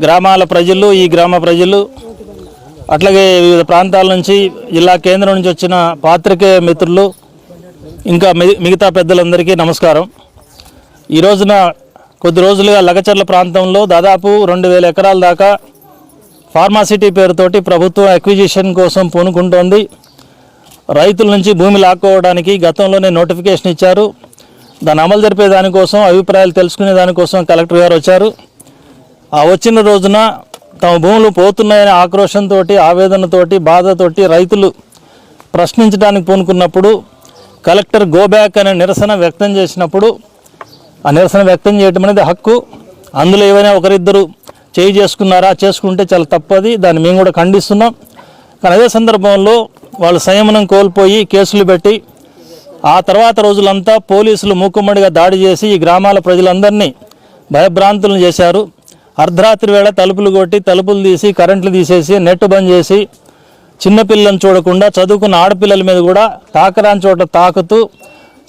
గ్రామాల ప్రజలు ఈ గ్రామ ప్రజలు అట్లాగే వివిధ ప్రాంతాల నుంచి జిల్లా కేంద్రం నుంచి వచ్చిన పాత్రికేయ మిత్రులు ఇంకా మి- మిగతా పెద్దలందరికీ నమస్కారం. ఈ రోజున కొద్ది రోజులుగా లగచర్ల ప్రాంతంలో దాదాపు రెండు వేల ఎకరాల దాకా ఫార్మాసిటీ పేరుతోటి ప్రభుత్వం అక్విజిషన్ కోసం పూనుకుంటోంది. రైతుల నుంచి భూమి లాక్కోవడానికి గతంలోనే నోటిఫికేషన్ ఇచ్చారు. దాన్ని అమలు జరిపే దానికోసం అభిప్రాయాలు తెలుసుకునే దానికోసం కలెక్టర్ గారు వచ్చారు. వచ్చిన రోజున తమ భూములు పోతున్నాయనే ఆక్రోషంతో ఆవేదనతోటి బాధతోటి రైతులు ప్రశ్నించడానికి పూనుకున్నప్పుడు కలెక్టర్ గోబ్యాక్ అనే నిరసన వ్యక్తం చేసినప్పుడు ఆ నిరసన వ్యక్తం చేయటం అనేది హక్కు. అందులో ఏవైనా ఒకరిద్దరు చేయి చేసుకున్నారా చేసుకుంటే చాలా తప్పది దాన్ని మేము కూడా ఖండిస్తున్నాం. కానీ అదే సందర్భంలో వాళ్ళు సంయమనం కోల్పోయి కేసులు పెట్టి ఆ తర్వాత రోజులంతా పోలీసులు మూకుమ్మడిగా దాడి చేసి ఈ గ్రామాల ప్రజలందరినీ భయభ్రాంతులను చేశారు. అర్ధరాత్రి వేళ తలుపులు కొట్టి తలుపులు తీసి కరెంట్లు తీసేసి నెట్ బంద్ చేసి చిన్నపిల్లలను చూడకుండా చదువుకున్న ఆడపిల్లల మీద కూడా తాకరాని చోట తాకుతూ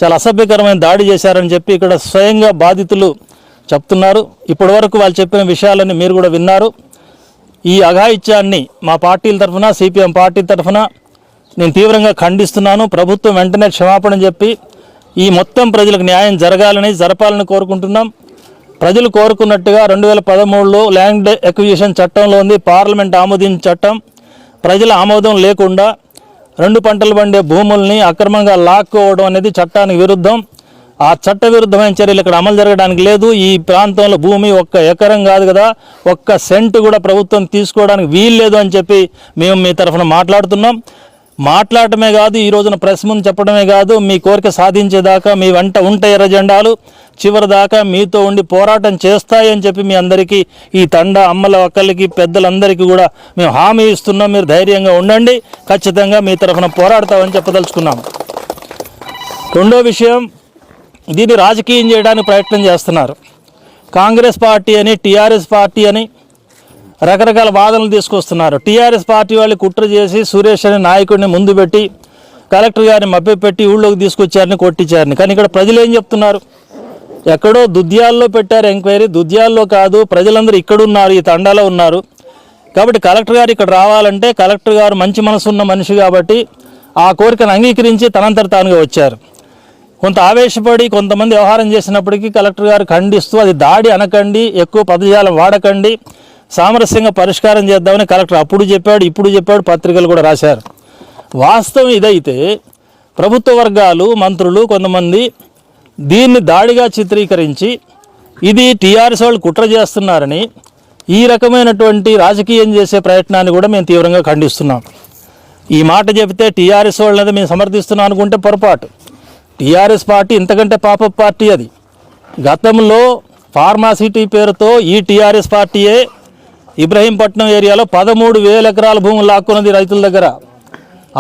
చాలా అసభ్యకరమైన దాడి చేశారని చెప్పి ఇక్కడ స్వయంగా బాధితులు చెప్తున్నారు. ఇప్పటి వరకు వాళ్ళు చెప్పిన విషయాలని మీరు కూడా విన్నారు. ఈ అఘాయిత్యాన్ని మా పార్టీల తరఫున సిపిఎం పార్టీ తరఫున నేను తీవ్రంగా ఖండిస్తున్నాను. ప్రభుత్వం వెంటనే క్షమాపణ చెప్పి ఈ మొత్తం ప్రజలకు న్యాయం జరగాలని జరపాలని కోరుకుంటున్నాం. ప్రజలు కోరుకున్నట్టుగా రెండు వేల పదమూడులో ల్యాండ్ ఎక్విజిషన్ చట్టంలో ఉంది. పార్లమెంట్ ఆమోదించిన చట్టం ప్రజల ఆమోదం లేకుండా రెండు పంటలు పండే భూముల్ని అక్రమంగా లాక్కోవడం అనేది చట్టానికి విరుద్ధం. ఆ చట్ట విరుద్ధమైన చర్యలు ఇక్కడ అమలు జరగడానికి లేదు. ఈ ప్రాంతంలో భూమి ఒక్క ఎకరం కాదు కదా ఒక్క సెంటు కూడా ప్రభుత్వం తీసుకోవడానికి వీల్లేదు అని చెప్పి మేము మీ తరఫున మాట్లాడుతున్నాం. మాట్లాడటమే కాదు ఈ రోజున ప్రెస్ ముందు చెప్పడమే కాదు మీ కోరిక సాధించేదాకా మీ వెంట ఉంటే ఎర్ర జెండాలు చివరి దాకా మీతో ఉండి పోరాటం చేస్తాయని చెప్పి మీ అందరికీ ఈ తండ అమ్మల ఒక్కళ్ళకి పెద్దలందరికీ కూడా మేము హామీ ఇస్తున్నాం. మీరు ధైర్యంగా ఉండండి. ఖచ్చితంగా మీ తరఫున పోరాడతామని చెప్పదలుచుకున్నాం. రెండో విషయం దీన్ని రాజకీయం చేయడానికి ప్రయత్నం చేస్తున్నారు. కాంగ్రెస్ పార్టీ అని టీఆర్ఎస్ పార్టీ అని రకరకాల వాదనలు తీసుకొస్తున్నారు. టీఆర్ఎస్ పార్టీ వాళ్ళు కుట్ర చేసి సురేష్ అనే నాయకుడిని ముందు పెట్టి కలెక్టర్ గారిని మభ్యపెట్టి ఊళ్ళోకి తీసుకొచ్చారని కొట్టించారని. కానీ ఇక్కడ ప్రజలు ఏం చెప్తున్నారు? ఎక్కడో దుద్యాల్లో పెట్టారు ఎంక్వైరీ. దుద్యాల్లో కాదు ప్రజలందరూ ఇక్కడున్నారు ఈ తండాలో ఉన్నారు. కాబట్టి కలెక్టర్ గారు ఇక్కడ రావాలంటే కలెక్టర్ గారు మంచి మనసు ఉన్న మనిషి కాబట్టి ఆ కోరికను అంగీకరించి తనంతట తానుగా వచ్చారు. కొంత ఆవేశపడి కొంతమంది వ్యవహారం చేసినప్పటికీ కలెక్టర్ గారు ఖండిస్తూ అది దాడి అనకండి ఎక్కువ పదజాలం వాడకండి. సామరస్యంగా పరిష్కారం చేద్దామని కలెక్టర్ అప్పుడు చెప్పాడు ఇప్పుడు చెప్పాడు పత్రికలు కూడా రాశారు. వాస్తవం ఇదైతే ప్రభుత్వ వర్గాలు మంత్రులు కొంతమంది దీన్ని దాడిగా చిత్రీకరించి ఇది టీఆర్ఎస్ వాళ్ళు కుట్ర చేస్తున్నారని ఈ రకమైనటువంటి రాజకీయం చేసే ప్రయత్నాన్ని కూడా మేము తీవ్రంగా ఖండిస్తున్నాం. ఈ మాట చెబితే టీఆర్ఎస్ వాళ్ళని మేము సమర్థిస్తున్నాం అనుకుంటే పొరపాటు. టీఆర్ఎస్ పార్టీ ఇంతకంటే పాప పార్టీ అది. గతంలో ఫార్మాసిటీ పేరుతో ఈ టీఆర్ఎస్ పార్టీయే ఇబ్రహీంపట్నం ఏరియాలో పదమూడు వేల ఎకరాల భూములు లాక్కున్నది రైతుల దగ్గర.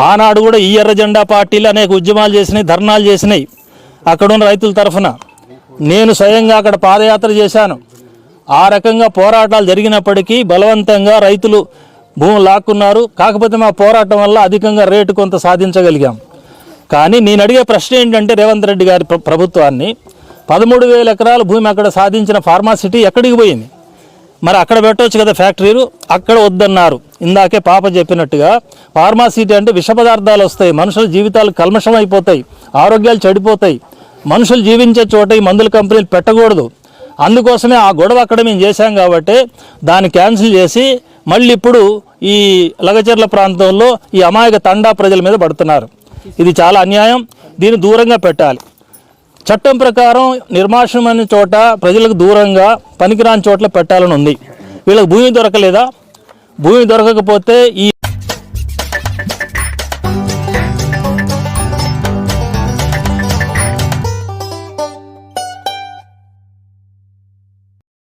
ఆనాడు కూడా ఈ ఎర్ర జెండా పార్టీలు అనేక ఉద్యమాలు చేసినాయి ధర్నాలు చేసినాయి అక్కడున్న రైతుల తరఫున. నేను స్వయంగా అక్కడ పాదయాత్ర చేశాను. ఆ రకంగా పోరాటాలు జరిగినప్పటికీ బలవంతంగా రైతులు భూములు లాక్కున్నారు. కాకపోతే మా పోరాటం వల్ల అధికంగా రేటు కొంత సాధించగలిగాం. కానీ నేను అడిగే ప్రశ్న ఏంటంటే రేవంత్ రెడ్డి గారి ప్రభుత్వాన్ని పదమూడు వేల ఎకరాల భూమి అక్కడ సాధించిన ఫార్మాసిటీ ఎక్కడికి పోయింది? మరి అక్కడ పెట్టవచ్చు కదా ఫ్యాక్టరీలు? అక్కడ వద్దన్నారు. ఇందాకే పాప చెప్పినట్టుగా ఫార్మాసిటీ అంటే విష పదార్థాలు వస్తాయి. మనుషుల జీవితాలు కల్మషం అయిపోతాయి ఆరోగ్యాలు చెడిపోతాయి. మనుషులు జీవించే చోట ఈ మందుల కంపెనీలు పెట్టకూడదు. అందుకోసమే ఆ గొడవ అక్కడ మేము చేశాం కాబట్టి దాన్ని క్యాన్సిల్ చేసి మళ్ళీ ఇప్పుడు ఈ లగచర్ల ప్రాంతంలో ఈ అమాయక తండా ప్రజల మీద పడుతున్నారు. ఇది చాలా అన్యాయం. దీన్ని దూరంగా పెట్టాలి. చట్టం ప్రకారం నిర్మాషమైన చోట ప్రజలకు దూరంగా పనికిరాని చోట్ల పెట్టాలని ఉంది. వీళ్ళకి భూమి దొరకలేదా? భూమి దొరకకపోతే ఈ